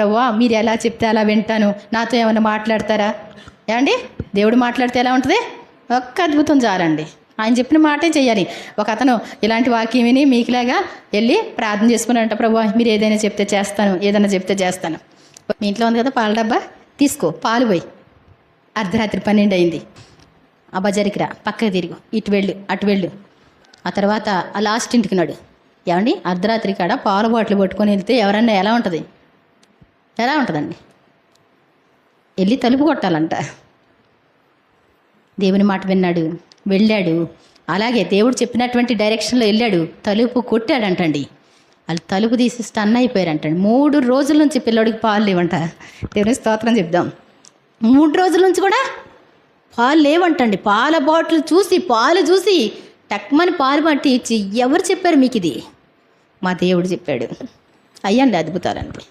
ప్రభువా మీరు ఎలా చెప్తే అలా వింటాను. నాతో ఏమైనా మాట్లాడతారా? ఏమండి దేవుడు మాట్లాడితే ఎలా ఉంటుంది? ఒక్క అద్భుతం చాలండి ఆయన చెప్పిన మాటే చేయాలి ఒక అతను ఇలాంటి వాక్యం విని మీకులాగా వెళ్ళి ప్రార్థన చేసుకున్నాడంట ప్రభు మీరు ఏదైనా చెప్తే చేస్తాను ఏదైనా చెప్తే చేస్తాను. మీ ఇంట్లో ఉంది కదా పాల డబ్బా? తీసుకో పాలు పోయి. అర్ధరాత్రి పన్నెండు అయింది. ఆ బజారికి రా పక్కకి తిరుగు ఇటు వెళ్ళు అటు వెళ్ళు. ఆ తర్వాత ఆ లాస్ట్ ఇంటికి నాడు. ఏమండి అర్ధరాత్రి కాడ పాల బాటిల్ పట్టుకొని వెళ్తే ఎవరన్నా ఎలా ఉంటుంది? ఎలా ఉంటుందండి. వెళ్ళి తలుపు కొట్టాలంట. దేవుని మాట విన్నాడు వెళ్ళాడు. అలాగే దేవుడు చెప్పినటువంటి డైరెక్షన్లో వెళ్ళాడు తలుపు కొట్టాడంటండి. వాళ్ళు తలుపు తీసి స్టన్ అయిపోయారంటండి. మూడు రోజుల నుంచి పిల్లోడికి పాలు లేవంట. దేవుని స్తోత్రం చెప్దాం. మూడు రోజుల నుంచి కూడా పాలు లేవంటండి. పాల బాటిల్ చూసి పాలు చూసి టక్మని పాలు పట్టి ఇచ్చి ఎవరు చెప్పారు మీకు ఇది మా దేవుడు చెప్పాడు. అయ్యండి అద్భుతాలండి